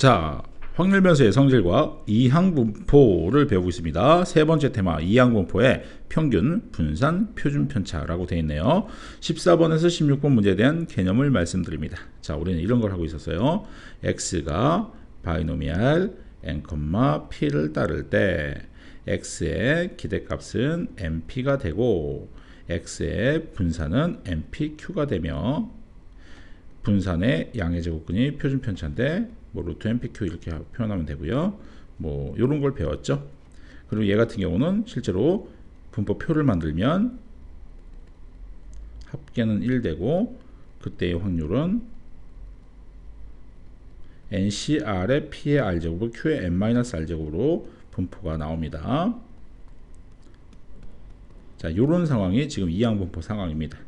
자, 확률 변수의 성질과 이항 분포를 배우고 있습니다. 세 번째 테마 이항 분포의 평균, 분산, 표준 편차라고 되어 있네요. 14번에서 16번 문제에 대한 개념을 말씀드립니다. 자, 우리는 이런 걸 하고 있었어요. x가 바이노미알 n, p를 따를 때 x의 기대값은 np가 되고 x의 분산은 npq가 되며 분산의 양의 제곱근이 표준 편차인데 뭐 루트 npq 이렇게 표현하면 되고요. 뭐 이런 걸 배웠죠. 그리고 얘 같은 경우는 실제로 분포표를 만들면 합계는 1 되고 그때의 확률은 NCR의 P의 R제곱을 Q의 N-R제곱으로 분포가 나옵니다. 자, 이런 상황이 지금 이항분포 상황입니다.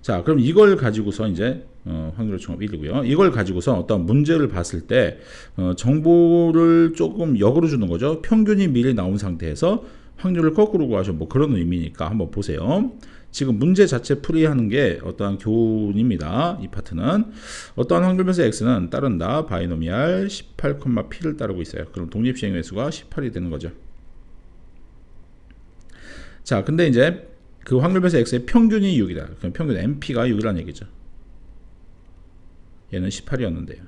자, 그럼 이걸 가지고서 이제 어, 확률의 총합 1이고요. 이걸 가지고서 어떤 문제를 봤을 때 어, 정보를 조금 역으로 주는 거죠. 평균이 미리 나온 상태에서 확률을 거꾸로 구하셔 뭐 그런 의미니까 한번 보세요. 지금 문제 자체 풀이하는 게 어떠한 교훈입니다. 이 파트는 어떠한 확률 변수 x는 따른다 바이노미알 18,p를 따르고 있어요. 그럼 독립시행 회수가 18이 되는 거죠. 자, 근데 이제 그 확률 변수 x의 평균이 6이다. 그럼 평균 np가 6이라는 얘기죠. 얘는 18이었는데요.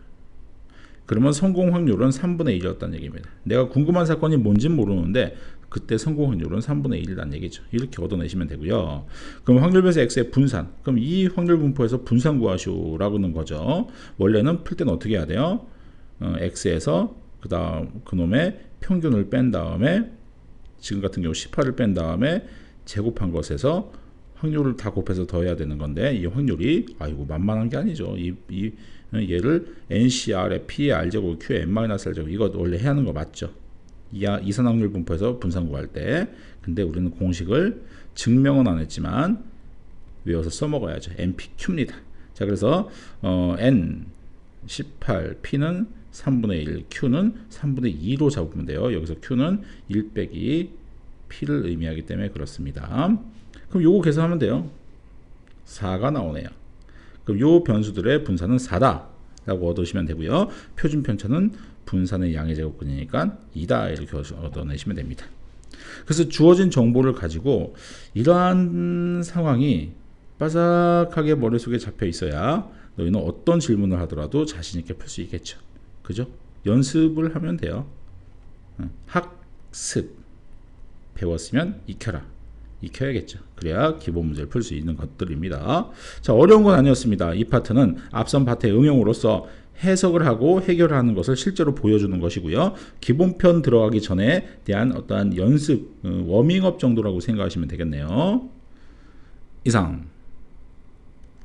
그러면 성공 확률은 3분의 1이었다는 얘기입니다. 내가 궁금한 사건이 뭔진 모르는데 그때 성공 확률은 3분의 1이라는 얘기죠. 이렇게 얻어내시면 되고요. 그럼 확률 변수 x의 분산. 그럼 이 확률 분포에서 분산 구하시오라고는 거죠. 원래는 풀 때는 어떻게 해야 돼요? 어, x에서 그 다음 그놈의 평균을 뺀 다음에 지금 같은 경우 18을 뺀 다음에 제곱한 것에서 확률을 다 곱해서 더해야 되는 건데 이 확률이 아이고 만만한 게 아니죠. 이, 이 얘를 NCR의 P의 R제곱 Q의 N-R제곱 이거 원래 해야 하는 거 맞죠? 이하, 이산 확률 분포에서 분산 구할 때 근데 우리는 공식을 증명은 안 했지만 외워서 써먹어야죠. NPQ입니다. 자 그래서 어, N 18 P는 3분의 1 Q는 3분의 2로 잡으면 돼요. 여기서 Q는 1 빼기 P를 의미하기 때문에 그렇습니다. 그럼 요거 계산하면 돼요. 4가 나오네요. 그럼 요 변수들의 분산은 4다. 라고 얻으시면 되고요. 표준 편차는 분산의 양의 제곱근이니까 2다. 이렇게 얻어내시면 됩니다. 그래서 주어진 정보를 가지고 이러한 상황이 바삭하게 머릿속에 잡혀 있어야 너희는 어떤 질문을 하더라도 자신있게 풀 수 있겠죠. 그죠? 연습을 하면 돼요. 학습. 배웠으면 익혀라. 익혀야겠죠. 그래야 기본 문제를 풀 수 있는 것들입니다. 자, 어려운 건 아니었습니다. 이 파트는 앞선 파트의 응용으로서 해석을 하고 해결하는 것을 실제로 보여주는 것이고요. 기본편 들어가기 전에 대한 어떠한 연습, 어, 워밍업 정도라고 생각하시면 되겠네요. 이상.